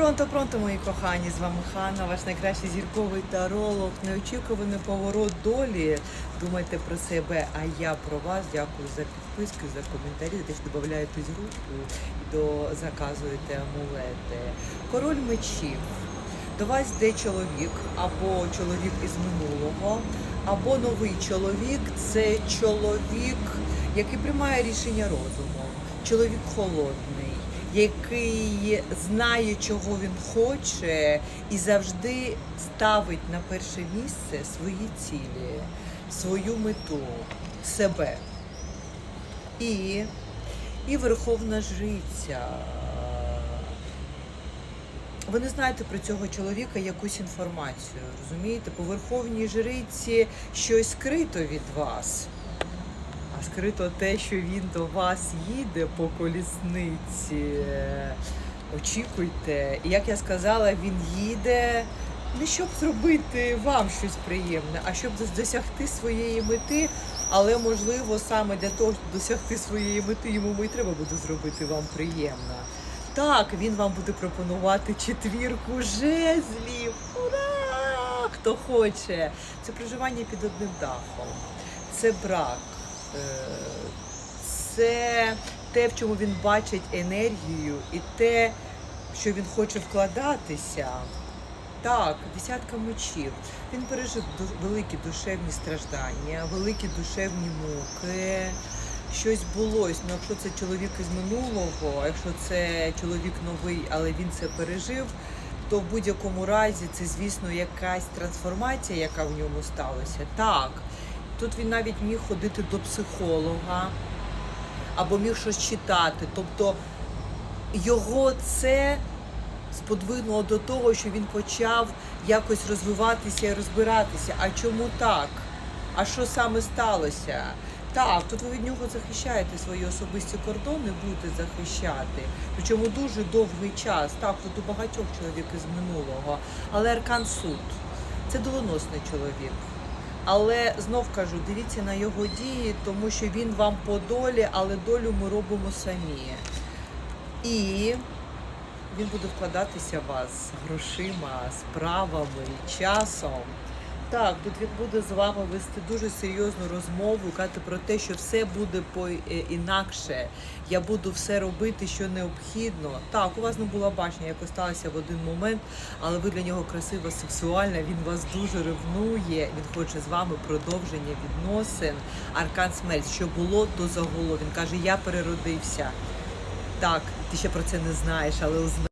Пронто, пронто, мої кохані, з вами Ханна, ваш найкращий зірковий таролог. Неочікуваний поворот долі. Думайте про себе, а я про вас. Дякую за підписки, за коментарі, те, що додаєтесь групу до заказуєте амулети. Король мечів. До вас йде чоловік або чоловік із минулого, або новий чоловік це чоловік, який приймає рішення розумом, чоловік холодний, який знає, чого він хоче, і завжди ставить на перше місце свої цілі, свою мету, себе. І, і верховна жриця. Ви не знаєте про цього чоловіка якусь інформацію, розумієте? По верховній жриці щось скрито від вас. Скрито те, що він до вас їде по колісниці. Очікуйте. І як я сказала, він їде не щоб зробити вам щось приємне, а щоб досягти своєї мети. Але можливо саме для того, щоб досягти своєї мети, йому і треба буде зробити вам приємно. Так, він вам буде пропонувати четвірку жезлів. Ура! Хто хоче. Це проживання під одним дахом, це брак, це те, в чому він бачить енергію, і те, що він хоче вкладатися. Так, десятка мечів. Він пережив великі душевні страждання, великі душевні муки. Щось було. Ну, якщо це чоловік із минулого, якщо це чоловік новий, але він це пережив, то в будь-якому разі це, звісно, якась трансформація, яка в ньому сталася. Так, тут він навіть міг ходити до психолога або міг щось читати. Тобто його це сподвинуло до того, що він почав якось розвиватися і розбиратися. А чому так? А що саме сталося? Так, тут ви від нього захищаєте свої особисті кордони, будете захищати. Причому дуже довгий час. Так, тут у багатьох чоловік із минулого. Але Аркан суд це доленосний чоловік. Але знов кажу, дивіться на його дії, тому що він вам по долі, але долю ми робимо самі. І він буде вкладатися в вас грошима, справами, часом. Так, тут він буде з вами вести дуже серйозну розмову, казати про те, що все буде по е, інакше. Я буду все робити, що необхідно. Так, у вас не було бачення, як сталося в один момент, але ви для нього красива, сексуальна. Він вас дуже ревнує. Він хоче з вами продовження відносин. Аркан смерть, що було, то загуло. Він каже: Я переродився. Так, ти ще про це не знаєш, але узна.